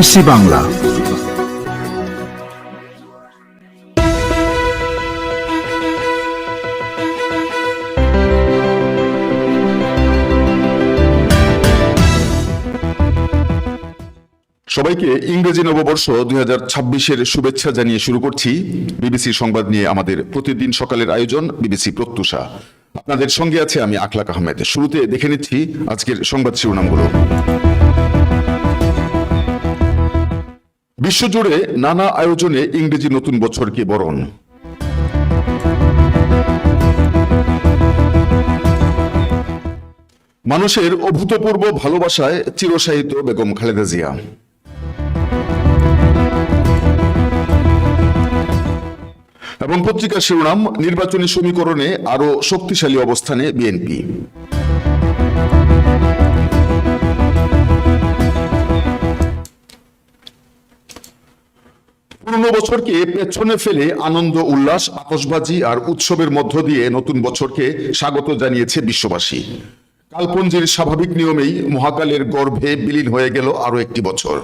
BBC Bangla. সবাইকে ইংরেজি নববর্ষ দুই হাজার ছাব্বিশের শুভেচ্ছা জানিয়ে শুরু করছি। বিবিসি সংবাদ নিয়ে আমাদের প্রতিদিন সকালের আয়োজন, বিবিসি প্রত্যুষা। আপনাদের সঙ্গে আছে আমি আখলাক আহমেদ। শুরুতে দেখে নিচ্ছি আজকের সংবাদ শিরোনামগুলো। বিশ্বজুড়ে নানা আয়োজনে ইংরেজি নতুন বছরকে বরণ? মানুষের অভূতপূর্ব ভালোবাসায় চিরসাহিত বেগম খালেদা জিয়া। এবং পত্রিকার শিরোনাম, নির্বাচনী সমীকরণে আরও শক্তিশালী অবস্থানে বিএনপি। বছরকে পেছনে ফেলে আনন্দ, উল্লাস, আতশবাজি আর উৎসবের মধ্য দিয়ে নতুন বছরকে স্বাগত জানিয়েছে বিশ্ববাসী। কালপঞ্জির স্বাভাবিক নিয়মেই মহাকালের গর্ভে বিলীন হয়ে গেল আরও একটি বছর।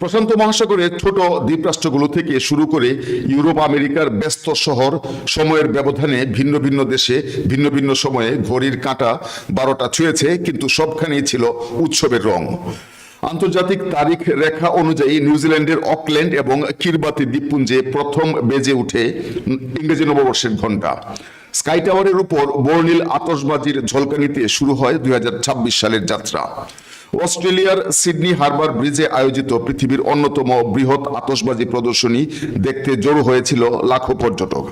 প্রশান্ত মহাসাগরের ছোট দ্বীপরাষ্ট্রগুলো থেকে শুরু করে ইউরোপ, আমেরিকার ব্যস্ত শহর, সময়ের ব্যবধানে ভিন্ন ভিন্ন দেশে ভিন্ন ভিন্ন সময়ে ঘড়ির কাঁটা বারোটা ছুঁয়েছে, কিন্তু সবখানেই ছিল উৎসবের রং। আন্তর্জাতিক তারিখ রেখা অনুযায়ী নিউজিল্যান্ডের অকল্যান্ড এবং কিরবাতি দ্বীপপুঞ্জে প্রথম বেজে উঠে ইংরেজি নববর্ষের ঘণ্টা। স্কাই টাওয়ারের উপর বর্ণিল আতশবাজির ঝলকানিতে শুরু হয় দুই হাজার ছাব্বিশ সালের যাত্রা। অস্ট্রেলিয়ার সিডনি হারবার ব্রিজে আয়োজিত পৃথিবীর অন্যতম বৃহৎ আতশবাজি প্রদর্শনী দেখতে জড়ো হয়েছিল লাখো পর্যটক।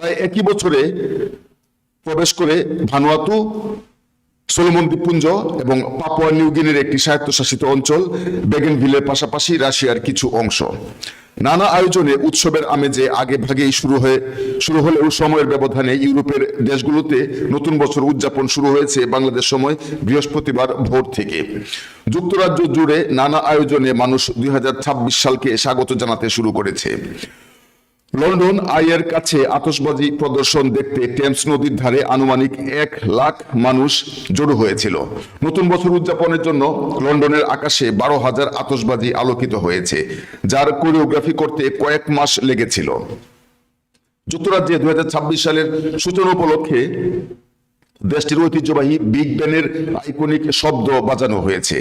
প্রায় একই বছরে প্রবেশ করে ভানুয়াতু সোলোমন দ্বীপপুঞ্জ এবং পাপুয়া নিউগিনির একটি স্বায়ত্তশাসিত অঞ্চল বেগেনভিলের পাশাপাশি রাশিয়ার কিছু অংশ। নানা আয়োজনে উৎসবের আমেজে আগে ভাগেই শুরু হয়ে, শুরু হলেও সময়ের ব্যবধানে ইউরোপের দেশগুলোতে নতুন বছর উদযাপন শুরু হয়েছে বাংলাদেশ সময় বৃহস্পতিবার ভোর থেকে। যুক্তরাজ্য জুড়ে নানা আয়োজনে মানুষ দুই হাজার ছাব্বিশ সালকে স্বাগত জানাতে শুরু করেছে। লন্ডন আইয়ের কাছে আতশবাজি প্রদর্শন দেখতে টেমস নদীর ধারে আনুমানিক এক লাখ মানুষ জড়ো হয়েছিল। নতুন বছর উদযাপনের জন্য লন্ডনের আকাশে বারো হাজার আতশবাজি আলোকিত হয়েছে, যার কোরিওগ্রাফি করতে কয়েক মাস লেগেছিল। যুক্তরাজ্যে দুই হাজার ছাব্বিশ সালের সূচনা উপলক্ষে দেশটির ঐতিহ্যবাহী বিগ ব্যানের আইকনিক শব্দ বাজানো হয়েছে।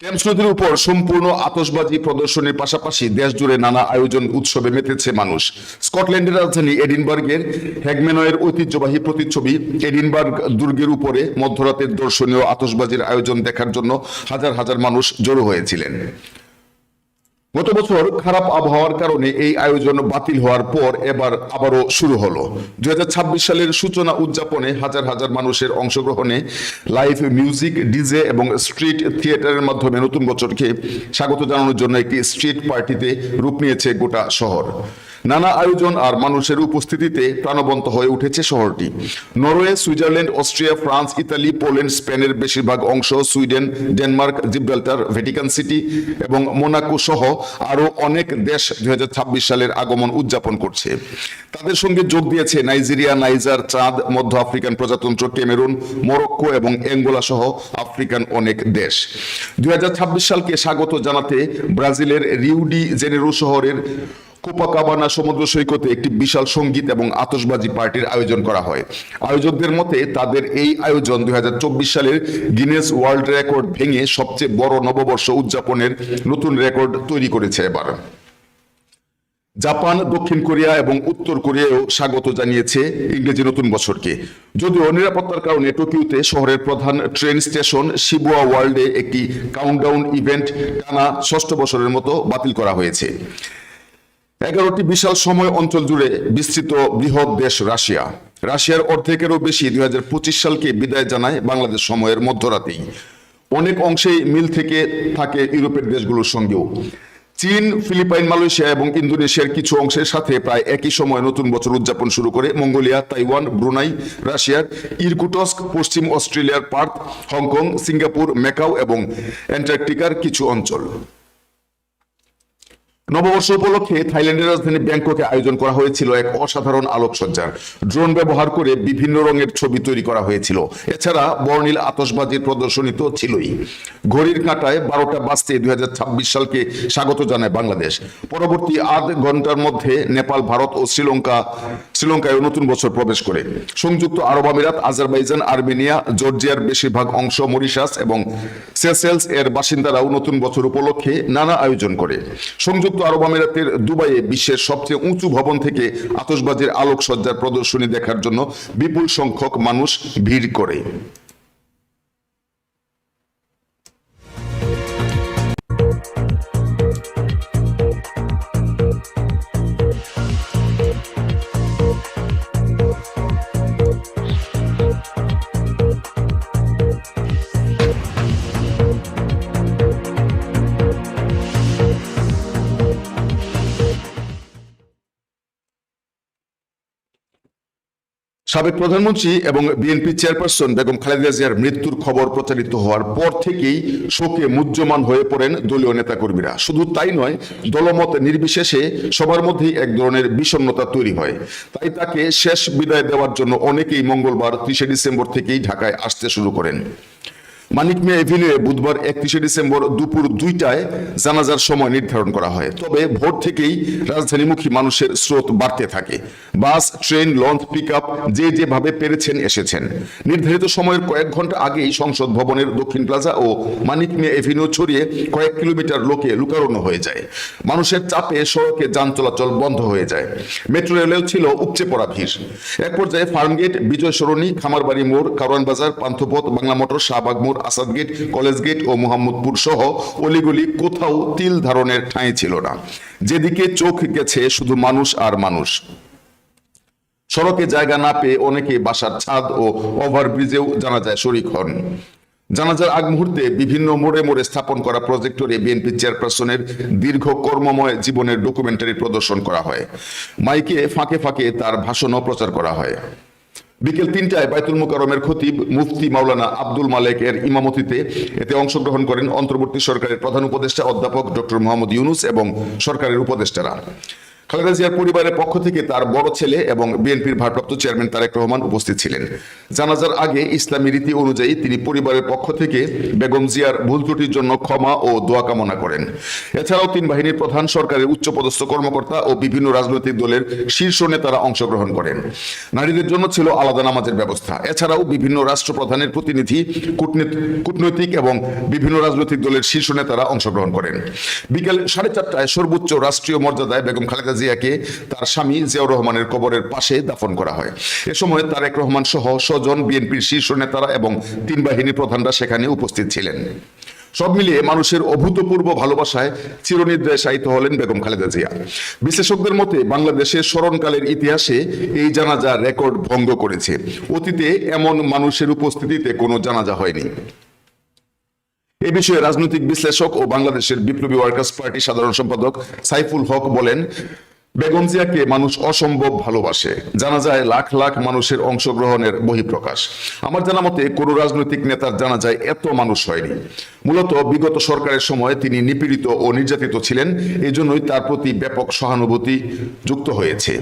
নদীর উপর সম্পূর্ণ আতসবাজি প্রদর্শনের পাশাপাশি দেশ জুড়ে নানা আয়োজন উৎসবে মেতেছে মানুষ। স্কটল্যান্ডের রাজধানী এডিনবার্গের হ্যাগমেনয়ের ঐতিহ্যবাহী প্রতিচ্ছবি এডিনবার্গ দুর্গের উপরে মধ্যরাতের দর্শনীয় আতসবাজির আয়োজন দেখার জন্য হাজার হাজার মানুষ জড়ো হয়েছিলেন। গত বছর খারাপ আবহাওয়ার কারণে এই আয়োজন বাতিল হওয়ার পর এবার আবারও শুরু হলো। দুই হাজার ছাব্বিশ সালের সূচনা উদযাপনে হাজার হাজার মানুষের অংশগ্রহণে লাইভ মিউজিক, ডিজে এবং স্ট্রিট থিয়েটারের মাধ্যমে নতুন বছরকে স্বাগত জানানোর জন্য একটি স্ট্রিট পার্টিতে রূপ নিয়েছে গোটা শহর। নানা আয়োজন আর মানুষের উপস্থিতিতে প্রাণবন্ত হয়ে উঠেছে শহরটি। Norway, Switzerland, Austria, France, Italy, Poland, স্পেনের বেশিরভাগ অংশ, Sweden, Denmark, Gibraltar, Vatican City এবং মোনাকো সহ আরও অনেক দেশ দুই সালের আগমন উদযাপন করছে। তাদের সঙ্গে যোগ দিয়েছে নাইজেরিয়া, নাইজার, চাঁদ, মধ্য আফ্রিকান প্রজাতন্ত্র কেমেরুন মরক্কো এবং অ্যাঙ্গোলা সহ আফ্রিকান অনেক দেশ। দুই হাজার ছাব্বিশ সালকে স্বাগত জানাতে ব্রাজিলের রিউডি জেনেরো শহরের কোপাকাবানা সমুদ্র সৈকতে একটি বিশাল সংগীত এবং আতশবাজি পার্টির আয়োজন করা হয়। আয়োজকদের মতে, তাদের এই আয়োজন দুই হাজার চব্বিশ সালের গিনেস ওয়ার্ল্ড রেকর্ড ভেঙে সবচেয়ে বড় নববর্ষ উদযাপনের নতুন রেকর্ড তৈরি করেছে এবার। জাপান, দক্ষিণ কোরিয়া এবং উত্তর কোরিয়াও স্বাগত জানিয়েছে ইংরেজি নতুন বছরকে। যদিও নিরাপত্তার কারণে টোকিওতে শহরের প্রধান ট্রেন স্টেশন শিবুয়া ওয়ার্ল্ডে একটি কাউন্টডাউন ইভেন্ট টানা ষষ্ঠ বছরের মতো বাতিল করা হয়েছে। এগারোটি বিশাল সময় অঞ্চল জুড়ে বিস্তৃত বৃহৎ দেশ রাশিয়া। রাশিয়ার অর্ধেকেরও বেশি দুই হাজার পঁচিশ সালকে বিদায় জানায় বাংলাদেশ সময়ের মধ্যরাতেই অনেক অংশেই মিল থেকে থাকে ইউরোপের দেশগুলোর সঙ্গেও। চীন, ফিলিপাইন, মালয়েশিয়া এবং ইন্দোনেশিয়ার কিছু অংশের সাথে প্রায় একই সময় নতুন বছর উদযাপন শুরু করে মঙ্গোলিয়া, তাইওয়ান, ব্রুনাই, রাশিয়ার ইরকুটস্ক, পশ্চিম অস্ট্রেলিয়ার পার্থ, হংকং, সিঙ্গাপুর মেকাও এবং অ্যান্টার্কটিকার কিছু অঞ্চল। নববর্ষ উপলক্ষে থাইল্যান্ডের রাজধানী ব্যাংককে আয়োজন করা হয়েছিল এক অসাধারণ আলোকসজ্জার। ড্রোন ব্যবহার করে বিভিন্ন রঙের ছবি তৈরি করা হয়েছিল। এছাড়া বর্ণিল আতশবাজির প্রদর্শনী তো ছিলই। ঘড়ির কাঁটায় বারোটা বাজতে দুই সালকে স্বাগত জানায় বাংলাদেশ। পরবর্তী আধ ঘণ্টার মধ্যে নেপাল, ভারত ও শ্রীলঙ্কা, শ্রীলঙ্কায় নতুন বছর প্রবেশ করে। সংযুক্ত আরব আমিরাত, আজারবাইজান, আর্মেনিয়া, জর্জিয়ার বেশিরভাগ অংশ মরিশাস এবং সেসেলস এর বাসিন্দারাও নতুন বছর উপলক্ষে নানা আয়োজন করে। সংযুক্ত আরব আমিরাতের দুবাইয়ে বিশ্বের সবচেয়ে উঁচু ভবন থেকে আতশবাজির আলোকসজ্জার প্রদর্শনী দেখার জন্য বিপুল সংখ্যক মানুষ ভিড় করে। সাবেক প্রধানমন্ত্রী এবং বিএনপি চেয়ারপারসন বেগম খালেদা জিয়ার মৃত্যুর খবর প্রচারিত হওয়ার পর থেকেই শোকে মুজ্জমান হয়ে পড়েন দলীয় নেতাকর্মীরা। শুধু তাই নয়, দলমত নির্বিশেষে সবার মধ্যেই এক ধরনের বিষণ্নতা তৈরি হয়। তাই তাকে শেষ বিদায় দেওয়ার জন্য অনেকেই মঙ্গলবার ত্রিশে ডিসেম্বর থেকেই ঢাকায় আসতে শুরু করেন। মানিক মিয়া এভিনিউয়ে বুধবার একত্রিশে ডিসেম্বর দুপুর দুইটায় জানাজার সময় নির্ধারণ করা হয়। তবে ভোর থেকেই রাজধানীমুখী মানুষের স্রোত বাড়তে থাকে। Bus, train, launch pick up যে যেভাবে পেরেছেন এসেছেন। নির্ধারিত সময়ের কয়েক ঘণ্টা আগেই সংসদ ভবনের দক্ষিণ প্লাজা ও মানিক মিয়া এভিনিউ ছড়িয়ে কয়েক কিলোমিটার লোকে লুকারণ্য হয়ে যায়। মানুষের চাপে সড়কে যান চলাচল বন্ধ হয়ে যায়। মেট্রো রেলেও ছিল উপচে পড়া ভিড়। এক পর্যায়ে ফার্মগেট, বিজয় সরণি, খামারবাড়ি মোড়, কারওয়ান বাজার, পান্থপথ, বাংলা মোটর, শাহবাগ মোড় আসাদ গেট, কলেজ গেট ও মোহাম্মদপুর সহ অলিগলি কোথাও তিল ধারণের ঠাঁই ছিল না। যেদিকে চোখ গেছে শুধু মানুষ আর মানুষ। সড়কে জায়গা না পেয়ে অনেকে বাসার ছাদ ও ওভারব্রিজেও জানা যায় শরিক হন। জানাজার আগ মুহূর্তে বিভিন্ন মোড়ে মোড়ে স্থাপন করা প্রজেক্টরে বিএনপি চেয়ারপারসনের দীর্ঘ কর্মময় জীবনের ডকুমেন্টারি প্রদর্শন করা হয়। মাইকে ফাঁকে ফাঁকে তার ভাষণও প্রচার করা হয়। বিকেল তিনটায় বাইতুল মোকারমের খতিব মুফতি মাওলানা আব্দুল মালেক এর ইমামতিতে এতে অংশগ্রহণ করেন অন্তর্বর্তী সরকারের প্রধান উপদেষ্টা অধ্যাপক ডক্টর মোহাম্মদ ইউনুস এবং সরকারের উপদেষ্টারা। খালেদা জিয়ার পরিবারের পক্ষ থেকে তার বড় ছেলে এবং বিএনপির ভারপ্রাপ্ত চেয়ারম্যান তারেক রহমান উপস্থিত ছিলেন। জানাজার আগে ইসলামী রীতি অনুযায়ী তিনি পরিবারের পক্ষ থেকে বেগম জিয়ার ভুল ত্রুটির জন্য ক্ষমা ও দোয়া কামনা করেন। এছাড়াও তিন বাহিনীর প্রধান সরকারের উচ্চপদস্থ কর্মকর্তা ও বিভিন্ন রাজনৈতিক দলের শীর্ষ নেতারা অংশগ্রহণ করেন। নারীদের জন্য ছিল আলাদা নামাজের ব্যবস্থা। এছাড়াও বিভিন্ন রাষ্ট্রপ্রধানের প্রতিনিধি, কূটনীত- কূটনৈতিক এবং বিভিন্ন রাজনৈতিক দলের শীর্ষ নেতারা অংশগ্রহণ করেন। বিকেল সাড়ে চারটায় সর্বোচ্চ রাষ্ট্রীয় মর্যাদায় বেগম খালেদা জিয়াকে তার স্বামী জিয়াউর রহমানের কবরের পাশে দাফন করা হয়। এ সময় তারেক রহমান সহ স্বজন বিএনপির শীর্ষ নেতারা এবং তিন বাহিনীর প্রধানরা সেখানে উপস্থিত ছিলেন। সব মিলিয়ে মানুষের অভূতপূর্ব ভালোবাসায় চিরনিদ্রায় শায়িত হলেন বেগম খালেদা জিয়া। বিশেষজ্ঞদের মতে বাংলাদেশের স্মরণকালের ইতিহাসে এই জানাজা রেকর্ড ভঙ্গ করেছে। অতীতে এমন মানুষের উপস্থিতিতে কোনো জানাজা হয়নি। এ বিষয়ে রাজনৈতিক বিশ্লেষক ও বাংলাদেশের বিপ্লবী ওয়ার্কার্স পার্টি সাধারণ সম্পাদক সাইফুল হক বলেন, বেগম জিয়াকে মানুষ অসম্ভব ভালোবাসে। জানা যায় লাখ লাখ মানুষের অংশগ্রহণের বহিঃপ্রকাশ। আমার জানা মতে কোনো রাজনৈতিক নেতার জানা যায় এত মানুষ হয়নি। মূলত বিগত সরকারের সময় তিনি নিপীড়িত ও নির্যাতিত ছিলেন, এজন্যই তার প্রতি ব্যাপক সহানুভূতি যুক্ত হয়েছে।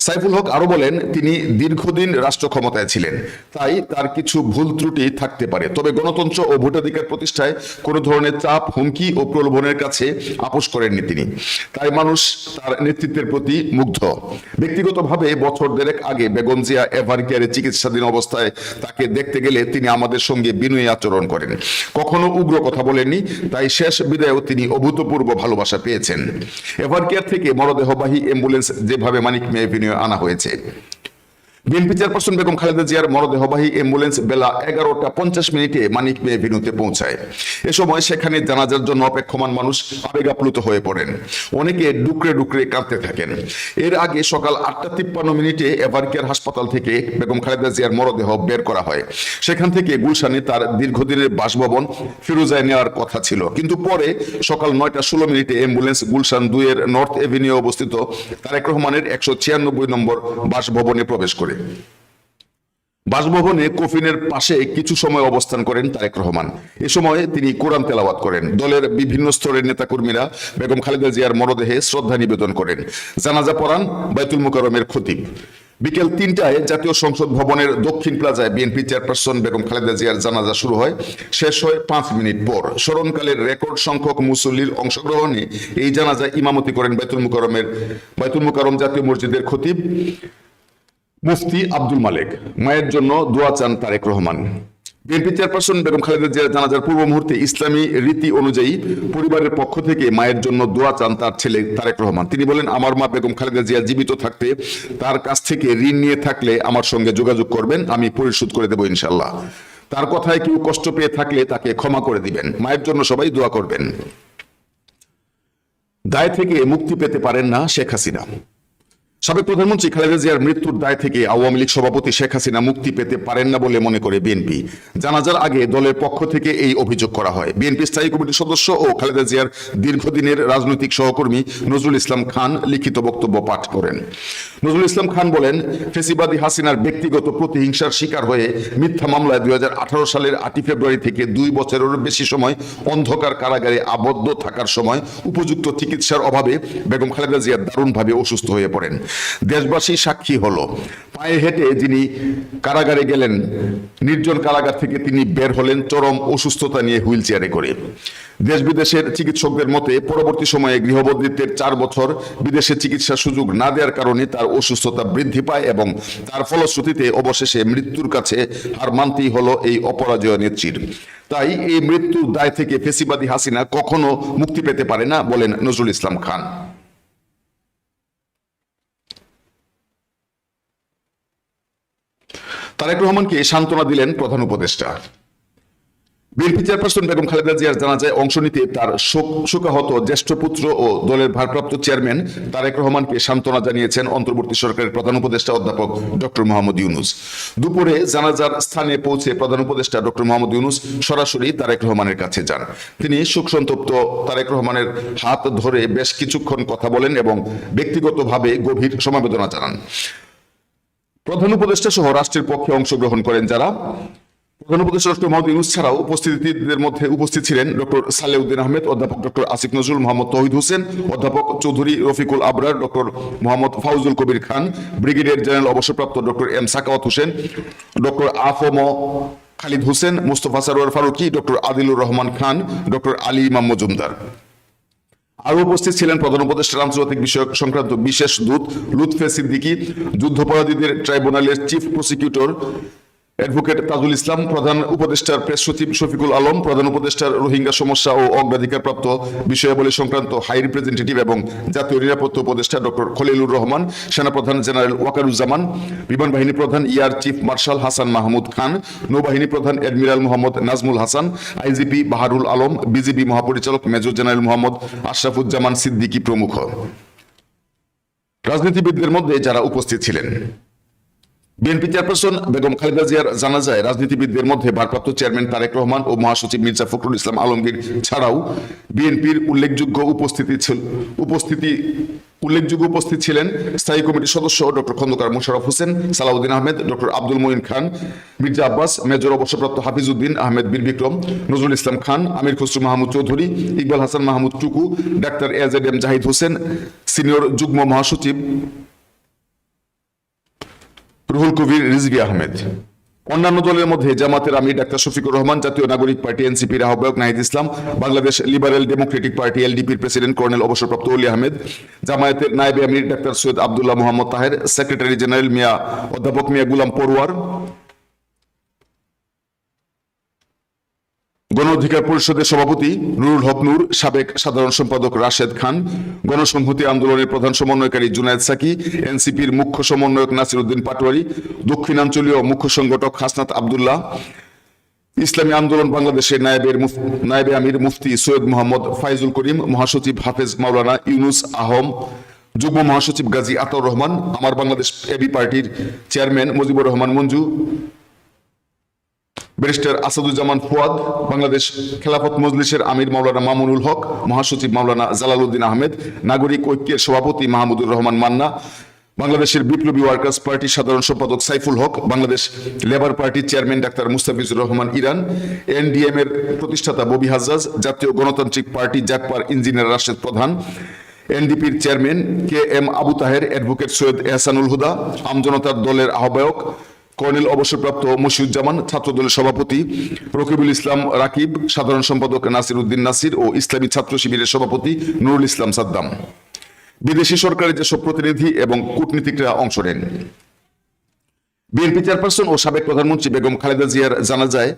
সাইফুল হক আরও বলেন, তিনি দীর্ঘদিন রাষ্ট্র ক্ষমতায় ছিলেন। তাই তার কিছু ভুল ত্রুটি থাকতে পারে। তবে গণতন্ত্র ও ভোটাধিকার প্রতিষ্ঠায় কোনো ধরনের চাপ, হুমকি ও প্রলোভনের কাছে আপোষ করেননি তিনি। তাই মানুষ তার নেতৃত্বের প্রতি মুগ্ধ। ব্যক্তিগতভাবে বছর দেড়েক আগে বেগম জিয়া এভার কেয়ারে চিকিৎসাধীন অবস্থায় তাকে দেখতে গেলে তিনি আমাদের সঙ্গে বিনয়ী আচরণ করেন। কখনো উগ্র কথা বলেননি, তাই শেষ বিদায়েও তিনি অভূতপূর্ব ভালোবাসা পেয়েছেন। এভার কেয়ার থেকে মরদেহবাহী অ্যাম্বুলেন্স যেভাবে মানিক মেয়ে বিনয় আনা হয়েছে। বিএনপি চেয়ারপারসন বেগম খালেদা জিয়ার মরদেহবাহী অ্যাম্বুলেন্স বেলা এগারোটা পঞ্চাশ মিনিটে মানিক মেয়ে ভেনুতে পৌঁছায়। এ সময় সেখানে জানাজার জন্য অপেক্ষমান মানুষ আবেগাপ্লুত হয়ে পড়েন। অনেকে ডুকরে ডুকরে কাঁদতে থাকেন। এর আগে সকাল আটটা তিপ্পান্ন মিনিটে এভারকেয়ার হাসপাতাল থেকে বেগম খালেদা জিয়ার মরদেহ বের করা হয়। সেখান থেকে গুলশানে তার দীর্ঘদিনের বাসভবন ফিরোজায় নেওয়ার কথা ছিল। কিন্তু পরে সকাল নয়টা ষোলো মিনিটে অ্যাম্বুলেন্স গুলশান দুইয়ের নর্থ এভিনিউ অবস্থিত তারেক রহমানের একশো ছিয়ানব্বই নম্বর বাসভবনে প্রবেশ করে। বাসভবনে কফিনের পাশে কিছু সময় অবস্থান করেন তারেক রহমান। এ সময় তিনি কোরআন তেলাওয়াত করেন। দলের বিভিন্ন স্তরের নেতাকর্মীরা বেগম খালেদা জিয়ার মরদেহে শ্রদ্ধা নিবেদন করেন। জানাজা পড়ান বাইতুল মুকাররমের খতিব। বিকেল তিনটায় জাতীয় সংসদ ভবনের দক্ষিণ প্লাজায় বিএনপি চেয়ারপারসন বেগম খালেদা জিয়ার জানাজা শুরু হয়। শেষ হয় পাঁচ মিনিট পর। স্মরণকালের রেকর্ড সংখ্যক মুসল্লির অংশগ্রহণে এই জানাজা ইমামতি করেন বাইতুল মুকাররমের বাইতুল মুকাররম জাতীয় মসজিদের খতিব। মুফতি আব্দুল মালেক। মায়ের জন্য দোয়া চান তারেক রহমান। বিএনপি চেয়ারপারসন বেগম খালেদা জিয়া জানাজার পূর্ব মুহূর্তে ইসলামী রীতি অনুযায়ী পরিবারের পক্ষ থেকে মায়ের জন্য দোয়া চান তার ছেলে তারেক রহমান। তিনি বলেন, আমার মা বেগম খালেদা জিয়া জীবিত থাকতে, তার কাছ থেকে ঋণ নিয়ে থাকলে আমার সঙ্গে যোগাযোগ করবেন, আমি পরিশোধ করে দেবো ইনশাল্লাহ তার কথায় কেউ কষ্ট পেয়ে থাকলে তাকে ক্ষমা করে দিবেন। মায়ের জন্য সবাই দোয়া করবেন। দায় থেকে মুক্তি পেতে পারেন না শেখ হাসিনা। সাবেক প্রধানমন্ত্রী খালেদা জিয়ার মৃত্যুর দায় থেকে আওয়ামী লীগ সভাপতি শেখ হাসিনা মুক্তি পেতে পারেন না বলে মনে করে বিএনপি। জানাজার আগে দলের পক্ষ থেকে এই অভিযোগ করা হয়। বিএনপি স্থায়ী কমিটির সদস্য ও খালেদা জিয়ার দীর্ঘদিনের রাজনৈতিক সহকর্মী নজরুল ইসলাম খান লিখিত বক্তব্য পাঠ করেন। নজরুল ইসলাম খান বলেন, ফেসিবাদী হাসিনার ব্যক্তিগত প্রতিহিংসার শিকার হয়ে মিথ্যা মামলায় দুই হাজার আঠারো সালের আটই ফেব্রুয়ারি থেকে দুই বছরেরও বেশি সময় অন্ধকার কারাগারে আবদ্ধ থাকার সময় উপযুক্ত চিকিৎসার অভাবে বেগম খালেদা জিয়া দারুণভাবে অসুস্থ হয়ে পড়েন। দেশবাসী সাক্ষী হলো। পায়ে হেঁটে যিনি কারাগারে গেলেন, নির্জন কারাগার থেকে তিনি বের হলেন চরম অসুস্থতা নিয়ে হুইল চেয়ারে করে। দেশ বিদেশের চিকিৎসকদের মতে, পরবর্তী সময়ে গৃহবন্দিত্বের চার বছর বিদেশে চিকিৎসার সুযোগ না দেওয়ার কারণে তার অসুস্থতা বৃদ্ধি পায় এবং তার ফলশ্রুতিতে অবশেষে মৃত্যুর কাছে হার মানতেই হলো এই অপরাজয় নেত্রীর। তাই এই মৃত্যুর দায় থেকে ফেসিবাদী হাসিনা কখনো মুক্তি পেতে পারে না বলেন নজরুল ইসলাম খান। তারেক রহমানকে সান্ত্বনা দিলেন প্রধান উপদেষ্টা। বিএনপি চেয়ারপারসন বেগম খালেদা জিয়ার জানাজায় অংশ নিতে তার শোক শোকাহত জ্যেষ্ঠ পুত্র ও দলের ভারপ্রাপ্ত চেয়ারম্যান তারেক রহমানকে সান্ত্বনা জানিয়েছেন অন্তর্বর্তী সরকারের প্রধান উপদেষ্টা অধ্যাপক ডক্টর মোহাম্মদ ইউনুস। দুপুরে জানাজার স্থানে পৌঁছে প্রধান উপদেষ্টা ডক্টর মোহাম্মদ ইউনুস সরাসরি তারেক রহমানের কাছে যান। তিনি শোকসন্তপ্ত তারেক রহমানের হাত ধরে বেশ কিছুক্ষণ কথা বলেন এবং ব্যক্তিগতভাবে গভীর সমবেদনা জানান। প্রধান উপদেষ্টা সহ রাষ্ট্রের পক্ষে অংশগ্রহণ করেন যারা। প্রধান উপদেষ্টা ডক্টর মোহাম্মদ ইউনুস ছাড়াও উপস্থিতিদের মধ্যে উপস্থিত ছিলেন ডক্টর সালেউদ্দিন আহমেদ, অধ্যাপক ডক্টর আসিফ নজরুল, মোহাম্মদ তহিদ হোসেন, অধ্যাপক Chowdhury Rafiqul Abrar, doctor Mohammad Fouzul Kabir Khan, brigadier general অবসরপ্রাপ্ত doctor M Sakhawat Hossain, doctor A F M Khalid Hossain, Mustafa Sarwar Farooki, doctor Adilur Rahman Khan, doctor Ali Imam Majumdar. আরও উপস্থিত ছিলেন প্রধান উপদেষ্টা আন্তর্জাতিক বিষয়ক সংক্রান্ত বিশেষ দূত লুৎফে সিদ্দিকি, যুদ্ধাপরাধীদের ট্রাইব্যুনালের chief prosecutor advocate Tajul Islam, প্রধান উপদেষ্টার প্রেস সচিব শফিকুল আলম, প্রধান উপদেষ্টার রোহিঙ্গা সমস্যা ও অগ্রাধিকারপ্রাপ্ত বিষয়াবলী সংক্রান্ত হাই রিপ্রেজেন্টেটিভ এবং জাতীয় নিরাপত্তা উপদেষ্টা ডক্টর খলিলুর রহমান, সেনাপ্রধান জেনারেল ওয়াকারুজ্জামান, বিমান বাহিনী প্রধান air chief marshal Hasan Mahmood Khan, নৌবাহিনী প্রধান admiral Mohammad Nazmul Hassan, IGP Baharul Alam, BGB মহাপরিচালক মেজর জেনারেল মোহাম্মদ আশরাফুজ্জামান সিদ্দিকী প্রমুখ। রাজনীতিবিদদের মধ্যে যারা উপস্থিত ছিলেন বিএনপি চেয়ারপারসন বেগম খালেদা জিয়ার জানাজায় রাজনীতিবিদদের মধ্যে ভারপ্রাপ্ত চেয়ারম্যান তারেক রহমান ও মহাসচিব মির্জা ফখরুল ইসলাম আলমগীর ছাড়াও বিএনপির উল্লেখযোগ্য উপস্থিতি ছিল, উপস্থিতি, উল্লেখযোগ্য উপস্থিত ছিলেন স্থায়ী কমিটির সদস্য doctor Khandaker Mosharraf Hossain, Salahuddin Ahmed doctor Abdul Moyeen Khan, Mirza Abbas, major অবসরপ্রাপ্ত হাফিজউদ্দিন আহমেদ বীর বিক্রম, নজরুল ইসলাম খান, আমির Khasru Mahmud Chowdhury, Iqbal Hasan Mahmud Tuku, doctor AZ M Zahid Hossain, senior যুগ্ম মহাসচিব রুহুল কবির রিজবি আহমেদ। অন্যান্য দলের মধ্যে জামাতের আমির ডাক্তার শফিকুর রহমান, জাতীয় নাগরিক পার্টি এনসিপির আহ্বায়ক Nahid Islam, Bangladesh liberal democratic party এলডিপির president colonel অবসরপ্রাপ্ত অলি আহমেদ, জামায়াতের নায়েবে আমির doctor Syed Abdullah Mohammad Taher, secretary general Mia অধ্যাপক মিয়া গুলাম পড়ুয়ার গণ অধিকার পরিষদের সভাপতি নুরুল হক নূর, সাবেক সাধারণ সম্পাদক রাশেদ খান, গণসংহতি আন্দোলনের প্রধান সমন্বয়কারী জুনায়েদ সাকি, এনসিপির মুখ্য সমন্বয়ক নাসির উদ্দিন পাটোয়ারি, দক্ষিণাঞ্চলীয় মুখ্য সংগঠক হাসনাত আবদুল্লাহ, ইসলামী আন্দোলন বাংলাদেশের নায়েবের নায়েবে আমির মুফতি সৈয়দ মোহাম্মদ ফাইজুল করিম, মহাসচিব হাফেজ মাওলানা ইউনুস আহম, যুগ্ম মহাসচিব গাজী আতাউর রহমান, আমার বাংলাদেশ এবি পার্টির চেয়ারম্যান মুজিবুর রহমান মঞ্জু ব্যারিস্টার আসাদুজ্জামান ফুয়াদ, বাংলাদেশ খেলাফত মজলিসের আমির মাওলানা মামুনুল হক, মহাসচিব মাওলানা জালালউদ্দিন আহমেদ, নাগরিক ঐক্যের সভাপতি মাহমুদুর রহমান মান্না, বাংলাদেশের বিপ্লবী ওয়ার্কার্স পার্টির সাধারণ সম্পাদক সাইফুল হক, বাংলাদেশ লেবার পার্টির chairman doctor Mustafizur Rahman Iran, NDM এর প্রতিষ্ঠাতা ববি হাজ্জাজ, জাতীয় গণতান্ত্রিক পার্টি জাকপার ইঞ্জিনিয়ার রাশেদ প্রধান, এনডিপির chairman K M Abu Taher advocate Syed Ehsanul Huda আমজনতার দলের আহ্বায়ক কর্নেল অবসরপ্রাপ্ত মশিউজ্জামান, ছাত্রদলের সভাপতি রকিবুল ইসলাম রাকিব, সাধারণ সম্পাদক নাসির উদ্দিন নাসির ও ইসলামী ছাত্র শিবিরের সভাপতি নুরুল ইসলাম সাদ্দাম। বিদেশি সরকারের যেসব প্রতিনিধি এবং কূটনীতিকরা অংশ নেন। বিএনপি চেয়ারপারসন ও সাবেক প্রধানমন্ত্রী বেগম খালেদা জিয়ার জানা যায়,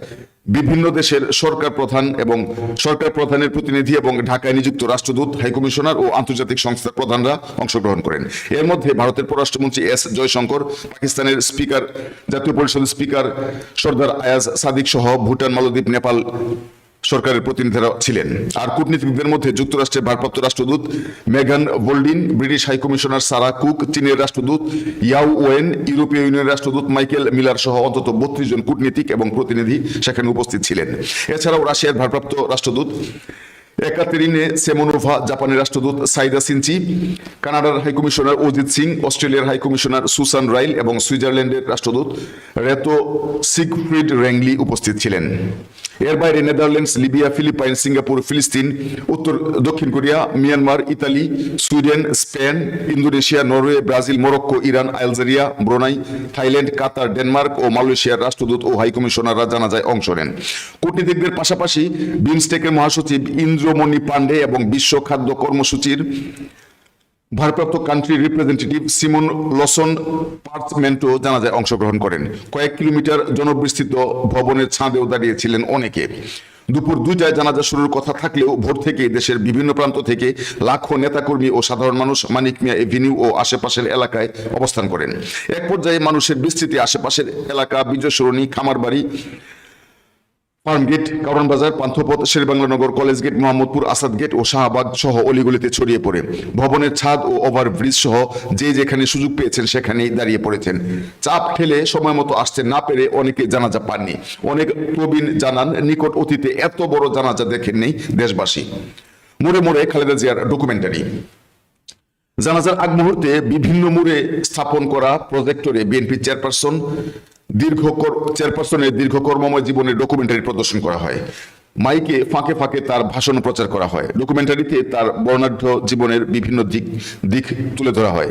বিভিন্ন দেশের সরকার প্রধান এবং সরকার প্রধানের প্রতিনিধি এবং ঢাকায় নিযুক্ত রাষ্ট্রদূত হাইকমিশনার ও আন্তর্জাতিক সংস্থার প্রধানরা অংশগ্রহণ করেন। এর মধ্যে ভারতের পররাষ্ট্রমন্ত্রী এস জয়শঙ্কর, পাকিস্তানের স্পিকার, জাতীয় পরিষদের স্পিকার সর্দার আয়াজ সাদিক সহ ভুটান, মালদ্বীপ, নেপাল সরকারের প্রতিনিধিরা ছিলেন। আর কূটনীতিকদের মধ্যে যুক্তরাষ্ট্রের ভারপ্রাপ্ত রাষ্ট্রদূত Megan Boldin, British high commissioner Sarah Cook, চীনের রাষ্ট্রদূত ইয়াও ওয়েন, ইউরোপীয় ইউনিয়নের রাষ্ট্রদূত মাইকেল মিলার সহ অন্তত বত্রিশ জন কূটনীতিক এবং প্রতিনিধি সেখানে উপস্থিত ছিলেন। এছাড়াও রাশিয়ার ভারপ্রাপ্ত রাষ্ট্রদূত একাতেরিনে সেমোনোভা, জাপানের রাষ্ট্রদূত সাইদা সিনচি, কানাডার হাইকমিশনার অজিত সিং, অস্ট্রেলিয়ার হাইকমিশনার সুসান রাইল এবং সুইজারল্যান্ডের রাষ্ট্রদূত রেতো সিগফ্রিড র্যাংলি উপস্থিত ছিলেন। এর বাইরে নেদারল্যান্ডস, লিবিয়া, ফিলিপাইন, সিঙ্গাপুর, ফিলিস্তিন, উত্তর, দক্ষিণ Korea, Myanmar, Italy, Sweden, Spain, Indonesia, Norway, Brazil, Morocco, Iran, Algeria, Brunei, Thailand, Qatar, Denmark ও মালয়েশিয়ার রাষ্ট্রদূত ও হাইকমিশনাররা জানাজায় অংশ নেন। কূটনীতিকদের পাশাপাশি বিমস্টেকের মহাসচিব ইন্দ্রমণি পান্ডে এবং বিশ্ব খাদ্য কর্মসূচির ভারপ্রাপ্ত কান্ট্রি রিপ্রেজেন্টেটিভ সিমন লসন পার্থমেন্টো জানাজায় অংশগ্রহণ করেন। কয়েক কিলোমিটার জনবিস্তৃত ভবনের ছাদেও দাঁড়িয়েছিলেন অনেকে। দুপুর দুইটায় জানাজা শুরুর কথা থাকলেও ভোর থেকে দেশের বিভিন্ন প্রান্ত থেকে লাখো নেতাকর্মী ও সাধারণ মানুষ মানিক মিয়া এভিনিউ ও আশেপাশের এলাকায় অবস্থান করেন। এক পর্যায়ে মানুষের বিস্তৃতি আশেপাশের এলাকা বিজয় সরণি খামারবাড়ি farm gate Karwan Bazar, Panthapath Sher-e-Bangla Nagar College gate, Mohammadpur, Asad gate ও শাহবাগ সহ অলিগলিতে ছড়িয়ে পড়ে। ভবনের ছাদ ও ওভারব্রিজ সহ যে যেখানে সুযোগ পেয়েছেন সেখানেই দাঁড়িয়ে পড়েছেন। চাপ ঠেলে সময় মতো আসতে না পেরে অনেকে জানাজা পাননি। অনেক প্রবীণ জানান, নিকট অতীতে এত বড় জানাজা দেখেননি দেশবাসী। মোড়ে মোড়ে খালেদা জিয়ার ডকুমেন্টারি জানাজার আগ মুহূর্তে বিভিন্ন মোড়ে স্থাপন করা প্রজেক্টরে বিএনপি চেয়ারপারসন দীর্ঘ চেয়ারপারসনের দীর্ঘ কর্মময় জীবনের ডকুমেন্টারি প্রদর্শন করা হয়। মাইকে ফাঁকে ফাঁকে তার ভাষণ প্রচার করা হয়। ডকুমেন্টারিতে তার বর্ণাঢ্য জীবনের বিভিন্ন দিক দিক তুলে ধরা হয়।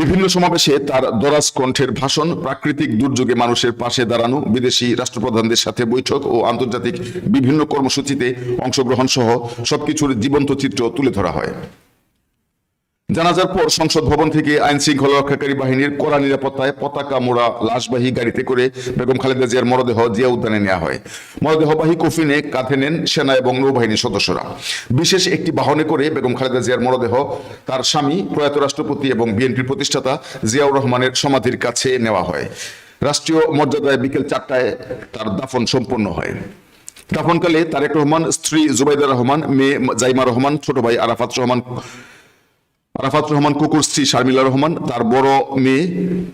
বিভিন্ন সমাবেশে তার দরাজ কণ্ঠের ভাষণ, প্রাকৃতিক দুর্যোগে মানুষের পাশে দাঁড়ানো, বিদেশি রাষ্ট্রপ্রধানদের সাথে বৈঠক ও আন্তর্জাতিক বিভিন্ন কর্মসূচিতে অংশগ্রহণ সহ সবকিছুর জীবন্ত চিত্র তুলে ধরা হয়। জানাজার পর সংসদ ভবন থেকে আইন শৃঙ্খলা রক্ষাকারী বাহিনীর কড়া নিরাপত্তায় পতাকা মোড়া লাশবাহী গাড়িতে করে বেগম খালেদা জিয়ার মরদেহ জিয়া উদ্যানে নেওয়া হয়। মরদেহবাহী কফিনে কাঁধে নেন সেনা এবং নৌবাহিনীর সদস্যরা। বিশেষ একটি বাহনে করে বেগম খালেদা জিয়ার মরদেহ তার স্বামী, প্রয়াত রাষ্ট্রপতি এবং বিএনপির প্রতিষ্ঠাতা জিয়াউর রহমানের সমাধির কাছে নেওয়া হয়। রাষ্ট্রীয় মর্যাদায় বিকেল চারটায় তার দাফন সম্পন্ন হয়। দাফনকালে তারেক রহমান, স্ত্রী জুবাইদা রহমান, মেয়ে জাইমা রহমান, ছোট ভাই আরাফাত রহমান আরাফাত রহমান কুকুর স্ত্রী শারমিলা রহমান, তার বড় মেয়ে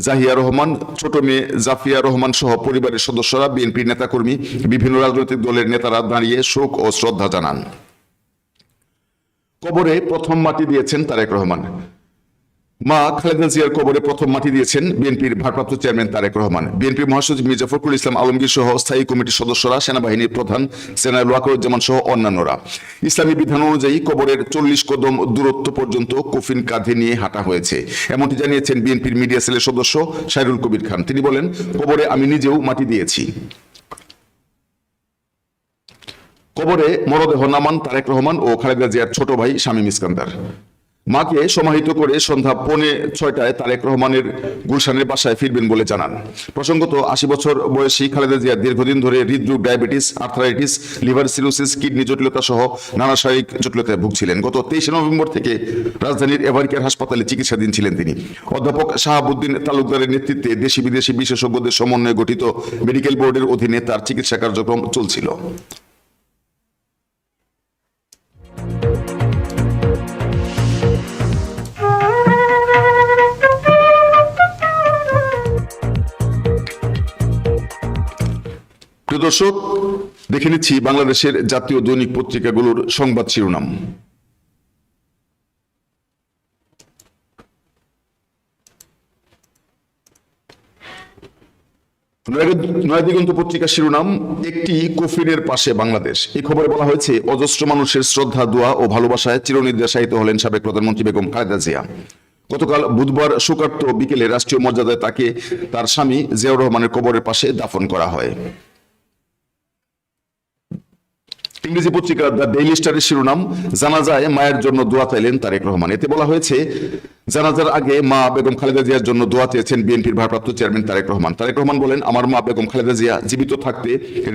জাহিয়া রহমান, ছোট মেয়ে জাফিয়া রহমান সহ পরিবারের সদস্যরা বিএনপির নেতাকর্মী, বিভিন্ন রাজনৈতিক দলের নেতারা দাঁড়িয়ে শোক ও শ্রদ্ধা জানান। কবরে প্রথম মাটি দিয়েছেন তারেক রহমান। মা খালেদা জিয়ার কবরে প্রথম মাটি দিয়েছেন বিএনপির ভারপ্রাপ্ত চেয়ারম্যান তারেক রহমান। বিএনপির মহাসচিব মির্জা ফখরুল ইসলাম আলমগীর সহ স্থায়ী কমিটির সদস্যরা, সেনাবাহিনীর প্রধান জেনারেল ওয়াকরুজ্জামান সহ অন্যান্যরা। ইসলামী বিধান অনুযায়ী কবরের চল্লিশ কদম দূরত্ব পর্যন্ত কফিন কাঁধে নিয়ে হাঁটা হয়েছে। এমনটি জানিয়েছেন বিএনপির মিডিয়া সেলের সদস্য সাইরুল কবির খান। তিনি বলেন, কবরে আমি নিজেও মাটি দিয়েছি। কবরে মরদেহ নামান তারেক রহমান ও খালেদা জিয়ার ছোট ভাই শামীম ইস্কান্দার। মাকে সমাহিত করে সন্ধ্যা পৌনে ছয়টায় তারেক রহমানের গুলশানের বাসায় ফিরবেন বলে জানান। প্রসঙ্গত, আশি বছর বয়সী খালেদা জিয়া দীর্ঘদিন ধরে হৃদরোগ, diabetes, arthritis, liver cirrhosis, kidney জটিলতা সহ নানা শারীরিক জটিলতায় ভুগছিলেন। গত তেইশে নভেম্বর থেকে রাজধানীর এভারকেয়ার হাসপাতালে চিকিৎসাধীন ছিলেন তিনি। অধ্যাপক শাহাবুদ্দিন তালুকদারের নেতৃত্বে দেশি বিদেশি বিশেষজ্ঞদের সমন্বয়ে গঠিত মেডিকেল বোর্ডের অধীনে তার চিকিৎসা কার্যক্রম চলছিল। দর্শক, দেখে নিচ্ছি বাংলাদেশের জাতীয় দৈনিক পত্রিকাগুলোর সংবাদ শিরোনাম। নয়াদিগন্ত পত্রিকা শিরোনাম, একটি কফিনের পাশে বাংলাদেশ। এই খবরে বলা হয়েছে, অজস্র মানুষের শ্রদ্ধা, দোয়া ও ভালোবাসায় চিরনির্দেশায়িত হলেন সাবেক প্রধানমন্ত্রী বেগম খালেদা জিয়া। গতকাল বুধবার শোকার্ত বিকেলে রাষ্ট্রীয় মর্যাদায় তাকে তার স্বামী জিয়াউর রহমানের কবরের পাশে দাফন করা হয়। ইংরেজি পত্রিকা দ্য ডেইলি স্টারের শিরোনাম, জানাজায় মায়ের জন্য দোয়া চাইলেন তারেক রহমান। এতে বলা হয়েছে, জানাজার আগে মা বেগম খালেদা জিয়ার জন্য দোয়া চেয়েছেন বিএনপির ভারপ্রাপ্ত চেয়ারম্যান তারেক রহমান। তারেক রহমান বলেন, আমার মা বেগম খালেদা জিয়া জীবিত থাকতে,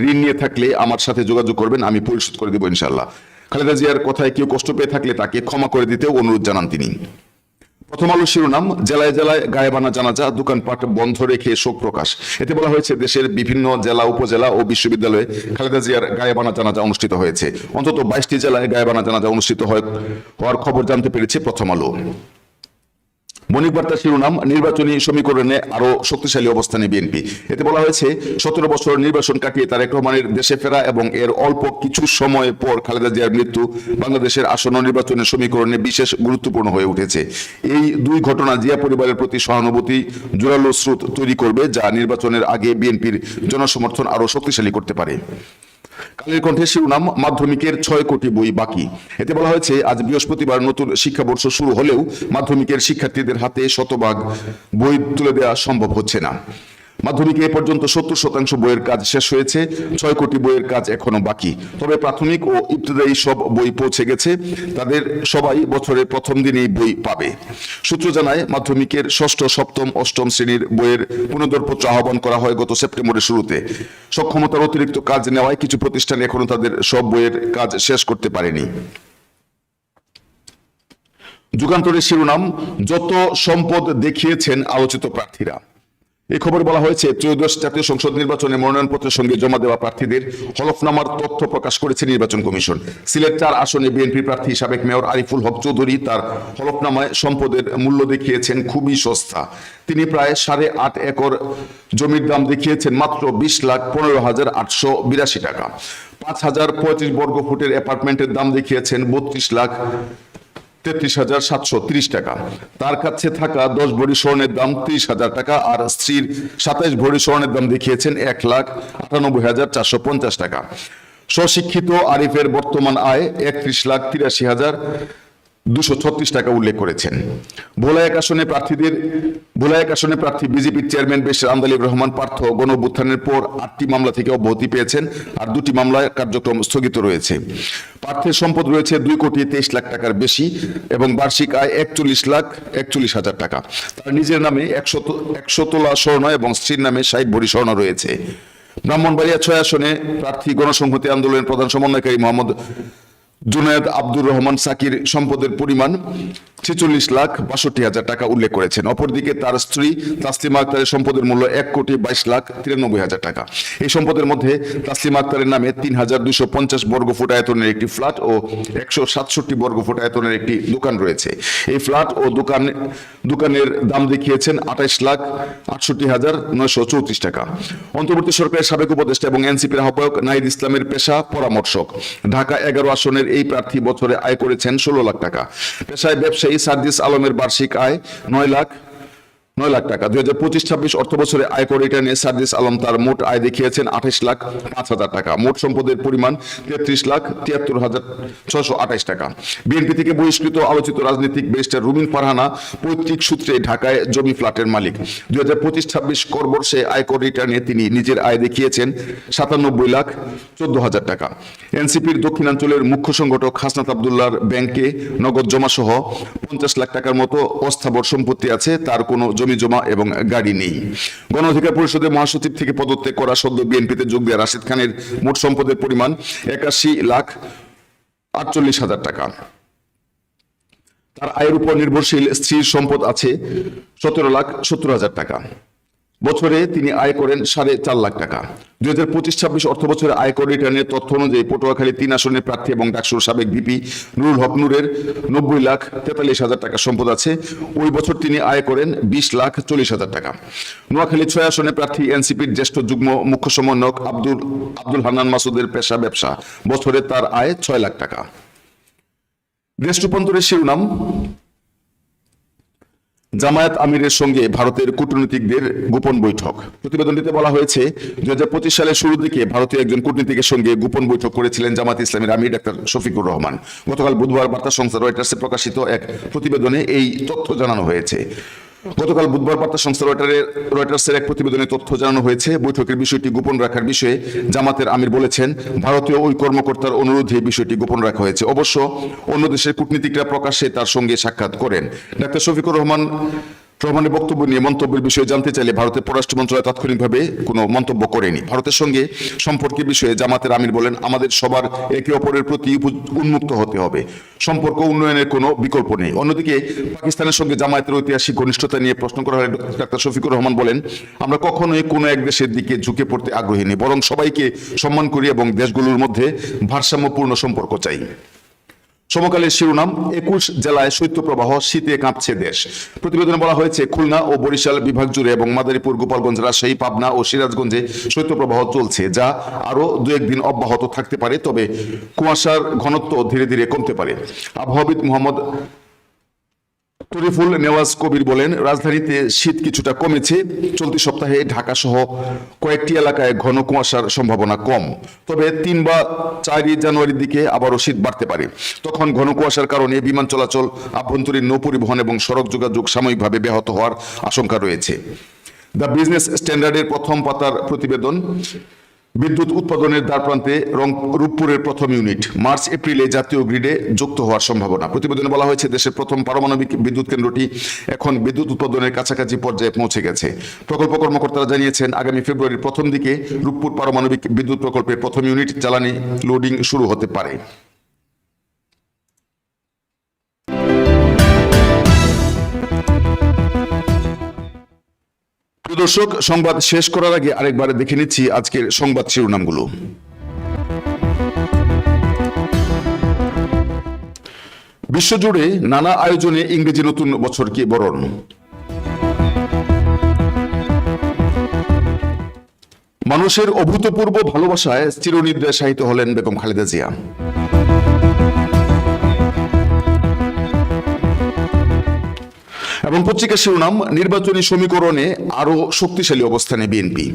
ঋণ নিয়ে থাকলে আমার সাথে যোগাযোগ করবেন, আমি পরিশোধ করে দেবো ইনশাল্লাহ খালেদা জিয়ার কথায় কেউ কষ্ট পেয়ে থাকলে তাকে ক্ষমা করে দিতেও অনুরোধ জানান তিনি। প্রথম আলো শিরোনাম, জেলায় জেলায় গায়ে বানা জানাজা, দোকানপাট বন্ধ রেখে শোক প্রকাশ। এতে বলা হয়েছে, দেশের বিভিন্ন জেলা, উপজেলা ও বিশ্ববিদ্যালয়ে খালেদা জিয়ার গায়ে বানা জানাজা অনুষ্ঠিত হয়েছে। অন্তত বাইশটি জেলায় গায়ে বানা জানাজা অনুষ্ঠিত হয় হওয়ার খবর জানতে পেরেছে প্রথম আলো। মনিক বার্তা শিরোনাম, নির্বাচনী সমীকরণে আরও শক্তিশালী অবস্থানে বিএনপি। এতে বলা হয়েছে, সতেরো বছর নির্বাচন কাটিয়ে তারেক রহমানের দেশে ফেরা এবং এর অল্প কিছু সময় পর খালেদা জিয়ার মৃত্যু বাংলাদেশের আসন্ন নির্বাচনের সমীকরণে বিশেষ গুরুত্বপূর্ণ হয়ে উঠেছে। এই দুই ঘটনা জিয়া পরিবারের প্রতি সহানুভূতি, জোরালো স্রোত তৈরি করবে, যা নির্বাচনের আগে বিএনপির জনসমর্থন আরও শক্তিশালী করতে পারে। কালের কণ্ঠে শিরোনাম, মাধ্যমিকের ছয় কোটি বই বাকি। এতে বলা হয়েছে, আজ বৃহস্পতিবার নতুন শিক্ষাবর্ষ শুরু হলেও মাধ্যমিকের শিক্ষার্থীদের হাতে শতভাগ বই তুলে দেওয়া সম্ভব হচ্ছে না। মাধ্যমিকে এ পর্যন্ত সত্তর শতাংশ বইয়ের কাজ শেষ হয়েছে, ছয় কোটি বইয়ের কাজ এখনও বাকি। তবে প্রাথমিক ও ইবতদায়ী সব বই পৌঁছে গেছে, তাদের সবাই বছরের প্রথম দিনেই বই পাবে। সূত্র জানায়, মাধ্যমিকের ষষ্ঠ, সপ্তম, অষ্টম শ্রেণির বইয়ের পুনর্দরপত্র আহ্বান করা হয় গত সেপ্টেম্বরের শুরুতে। সক্ষমতার অতিরিক্ত কাজ নেওয়ায় কিছু প্রতিষ্ঠান এখনও তাদের সব বইয়ের কাজ শেষ করতে পারেনি। যুগান্তরের শিরোনাম, যত সম্পদ দেখিয়েছেন আলোচিত প্রার্থীরা। এই খবর বলা হয়েছে, ত্রয়োদশ জাতীয় সংসদ নির্বাচনে মনোনয়নপত্রের সঙ্গে জমা দেওয়া প্রার্থীদের হলফনামার তথ্য প্রকাশ করেছে নির্বাচন কমিশন। সিলেট চার আসনে বিএনপি প্রার্থী সাবেক মেয়র আরিফুল হক চৌধুরী তার হলফনামায় সম্পদের মূল্য দেখিয়েছেন খুবই সস্তা। তিনি প্রায় সাড়ে আট একর জমির দাম দেখিয়েছেন মাত্র বিশ লাখ পনেরো হাজার আটশো বিরাশি টাকা। পাঁচ হাজার পঁয়ত্রিশ বর্গ ফুটের অ্যাপার্টমেন্টের দাম দেখিয়েছেন বত্রিশ লাখ তেত্রিশ হাজার সাতশো ত্রিশ টাকা। তার কাছে থাকা দশ ভরি স্বর্ণের দাম ত্রিশ হাজার টাকা, আর স্ত্রীর সাতাইশ ভরি স্বর্ণের দাম দেখিয়েছেন এক লাখ আটানব্বই হাজার চারশো পঞ্চাশ টাকা। স্বশিক্ষিত আরিফের বর্তমান আয় একত্রিশ লাখ তিরাশি হাজার দুশো ছত্রিশ টাকা উল্লেখ করেছেন। ভোলায়ক আসনে প্রার্থীদের, ভোলায়ক আসনে প্রার্থী বিজেপির চেয়ারম্যান বেশির আন্দালিব রহমান পার্থ গণ অভ্যুত্থানের পর আটটি মামলা থেকে অব্যাহতি পেয়েছেন আর দুটি মামলায় কার্যক্রম স্থগিত রয়েছে। পার্থের সম্পদ রয়েছে দুই কোটি তেইশ লাখ টাকার বেশি এবং বার্ষিক আয় একচল্লিশ লাখ একচল্লিশ হাজার টাকা। তার নিজের নামে একশো একশো তোলা স্বর্ণ এবং স্ত্রীর নামে ষাট ভরি স্বর্ণ রয়েছে। ব্রাহ্মণবাড়িয়া ছয় আসনে প্রার্থী গণসংহতি আন্দোলনের প্রধান সমন্বয়কারী মোহাম্মদ জুনায়দ আব্দুর রহমান সাকির সম্পদের পরিমাণ ছেচল্লিশ লাখ বাষট্টি হাজার টাকা উল্লেখ করেছেন। অপরদিকে তার স্ত্রী তাসলিমা আক্তারের সম্পদের মূল্য এক কোটি বাইশ লাখ তিরানব্বই হাজার টাকা। এই সম্পদের মধ্যে তাসলিমা আক্তারের নামে তিন হাজার দুশো পঞ্চাশ বর্গ ফুট আয়তনের একটি ফ্ল্যাট ও একশো সাতষট্টি বর্গ ফুট আয়তনের একটি দোকান রয়েছে। এই ফ্ল্যাট ও দোকান, দোকানের দাম দেখিয়েছেন আঠাইশ লাখ আটষট্টি হাজার নয়শো চৌত্রিশ টাকা। অন্তর্বর্তী সরকারের সাবেক উপদেষ্টা এবং এনসিপির আহ্বায়ক নাহিদ ইসলামের পেশা পরামর্শক। ঢাকা এগারো আসনের এই প্রার্থী বছরে আয় করেছেন ষোলো লাখ টাকা। পেশায় ব্যবসায়ী সার্জিস আলমের বার্ষিক আয় নয় লাখ নয় লাখ টাকা। দুই হাজার পঁচিশ ছাব্বিশ অর্থ বছরে আয়কর রিটার্নে সার্জিস আলম তার মোট আয় দেখিয়েছেন আঠাশ লাখ পাঁচ হাজার টাকা। মোট সম্পদের পরিমাণ তেত্রিশ লাখ তিয়াত্তর হাজার ছশো আঠাশ টাকা। বিএনপি থেকে বহিষ্কৃত আলোচিত রাজনীতিক ব্যারিস্টার রুমিন ফারহানা পৈতৃক সূত্রে ঢাকায় জমি ফ্ল্যাটের মালিক। দুই হাজার পঁচিশ ছাব্বিশ কর বর্ষে আয়কর রিটার্নে তিনি নিজের আয় দেখিয়েছেন সাতানব্বই লাখ চোদ্দ হাজার টাকা। এনসিপির দক্ষিণাঞ্চলের মুখ্য সংগঠক হাসনাত আবদুল্লাহর ব্যাংকে নগদ জমা সহ পঞ্চাশ লাখ টাকার মতো অস্থাবর সম্পত্তি আছে, তার কোনো জমি জমা এবং গাড়ি নেই। গণ অধিকার পরিষদের মহাসচিব থেকে পদত্যাগ করা সদ্য বিএনপিতে যোগ দেওয়া রাশিদ খানের মোট সম্পদের পরিমাণ একাশি লাখ আটচল্লিশ হাজার টাকা। তার আয়ের উপর নির্ভরশীল স্ত্রীর সম্পদ আছে সতেরো লাখ সত্তর হাজার টাকা। বছরে তিনি আয় করেন সাড়ে চার লাখ টাকা। দুই হাজার পঁচিশ, ছাব্বিশ অর্থ বছরে আয়কর রিটার্নের তথ্য অনুযায়ী পটুয়াখালী তিন আসনের প্রার্থী এবং ডাকসুর সাবেক ভিপি নুরুল হক নুরের নব্বই লাখ তেতাল্লিশ হাজার টাকা সম্পদ আছে। ওই বছর তিনি আয় করেন বিশ লাখ চল্লিশ হাজার টাকা। নোয়াখালী ছয় আসনে প্রার্থী এনসিপির জ্যেষ্ঠ যুগ্ম মুখ্য সমন্বয়ক আব্দুল আব্দুল হান্নান মাসুদের পেশা ব্যবসা। বছরে তার আয় ছয় লাখ টাকা। দেশ রূপান্তরের শিরোনাম জামায়াত আমিরের সঙ্গে ভারতের কূটনীতিকদের গোপন বৈঠক। প্রতিবেদনটিতে বলা হয়েছে দু হাজার পঁচিশ সালের শুরুর দিকে ভারতীয় একজন কূটনীতিকের সঙ্গে গোপন বৈঠক করেছিলেন জামাত ইসলামের আমির ডাক্তার শফিকুর রহমান। গতকাল বুধবার বার্তা সংস্থা রয়টার্সে প্রকাশিত এক প্রতিবেদনে এই তথ্য জানানো হয়েছে। গতকাল বুধবার বার্তা সংস্থা রয়টারের রয়টার্সের এক প্রতিবেদনে তথ্য জানানো হয়েছে। বৈঠকের বিষয়টি গোপন রাখার বিষয়ে জামাতের আমির বলেছেন, ভারতীয় ওই কর্মকর্তার অনুরোধে বিষয়টি গোপন রাখা হয়েছে। অবশ্য অন্য দেশের কূটনীতিকরা প্রকাশ্যে তার সঙ্গে সাক্ষাৎ করেন। ডাক্তার শফিকুর রহমান রহমানের বক্তব্য নিয়ে মন্তব্যের বিষয়ে জানতে চাইলে ভারতের পররাষ্ট্র মন্ত্রণালয় তাৎক্ষণিকভাবে কোনো মন্তব্য করেনি। ভারতের সঙ্গে সম্পর্কের বিষয়ে জামাতের আমির বলেন, আমাদের সবার একে অপরের প্রতি উন্মুক্ত হতে হবে। সম্পর্ক উন্নয়নের কোনো বিকল্প নেই। অন্যদিকে পাকিস্তানের সঙ্গে জামায়াতের ঐতিহাসিক ঘনিষ্ঠতা নিয়ে প্রশ্ন করা হলে ডাক্তার শফিকুর রহমান বলেন, আমরা কখনোই কোনো এক দেশের দিকে ঝুঁকে পড়তে আগ্রহী নেই, বরং সবাইকে সম্মান করি এবং দেশগুলোর মধ্যে ভারসাম্যপূর্ণ সম্পর্ক চাই। সমকালের শিরোনাম, একুশ জেলায় শৈত্যপ্রবাহ, শীতে কাঁপছে দেশ। প্রতিবেদনে বলা হয়েছে, খুলনা ও বরিশাল বিভাগ জুড়ে এবং মাদারীপুর, গোপালগঞ্জ, রাজশাহী, পাবনা ও সিরাজগঞ্জে শৈত্যপ্রবাহ চলছে, যা আরও দু একদিন অব্যাহত থাকতে পারে, তবে কুয়াশার ঘনত্ব ধীরে ধীরে কমতে পারে। আবহাওয়াবিদ মোহাম্মদ তরিফুল নেওয়াজ কবির বলেন, রাজধানীতে শীত কিছুটা কমেছে। চলতি সপ্তাহে ঢাকা সহ কয়েকটি এলাকায় ঘন কুয়াশার সম্ভাবনা কম। তবে তিন বা চারই জানুয়ারির দিকে আবারও শীত বাড়তে পারে। তখন ঘন কুয়াশার কারণে বিমান চলাচল, আভ্যন্তরীণ নৌ পরিবহন এবং সড়ক যোগাযোগ সাময়িকভাবে ব্যাহত হওয়ার আশঙ্কা রয়েছে। দ্য বিজনেস স্ট্যান্ডার্ডের প্রথম পাতার প্রতিবেদন বিদ্যুৎ উৎপাদনের দ্বার প্রান্তে রং, রূপপুরের প্রথম ইউনিট। মার্চ, এপ্রিলে জাতীয় গ্রিডে যুক্ত হওয়ার সম্ভাবনা। প্রতিবেদনে বলা হয়েছে, দেশের প্রথম পারমাণবিক বিদ্যুৎ কেন্দ্রটি এখন বিদ্যুৎ উৎপাদনের কাছাকাছি পর্যায়ে পৌঁছে গেছে। প্রকল্প কর্মকর্তারা জানিয়েছেন, আগামী ফেব্রুয়ারির প্রথম দিকে রূপপুর পারমাণবিক বিদ্যুৎ প্রকল্পের প্রথম ইউনিট জ্বালানি লোডিং শুরু হতে পারে। দর্শক, সংবাদ শেষ করার আগে আরেকবার দেখে নিচ্ছি আজকের সংবাদ শিরোনামগুলো। বিশ্বজুড়ে নানা আয়োজনে ইংরেজি নতুন বছরকে বরণ? মানুষের অভূতপূর্ব ভালোবাসায় চিরনিদ্রায় শায়িত হলেন বেগম খালেদা জিয়া। এবং পত্রিকা শিরোনাম, নির্বাচনী সমীকরণে আরও শক্তিশালী অবস্থানে বিএনপি।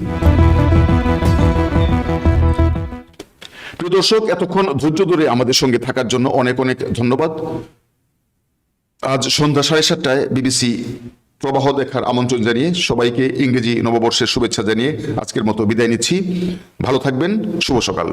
প্রিয় দর্শক, এতক্ষণ ধৈর্য ধরে আমাদের সঙ্গে থাকার জন্য অনেক অনেক ধন্যবাদ। আজ সন্ধ্যা সাড়ে সাতটায় বিবিসি প্রবাহ দেখার আমন্ত্রণ জানিয়ে সবাইকে ইংরেজি নববর্ষের শুভেচ্ছা জানিয়ে আজকের মতো বিদায় নিচ্ছি। ভালো থাকবেন, শুভ সকাল।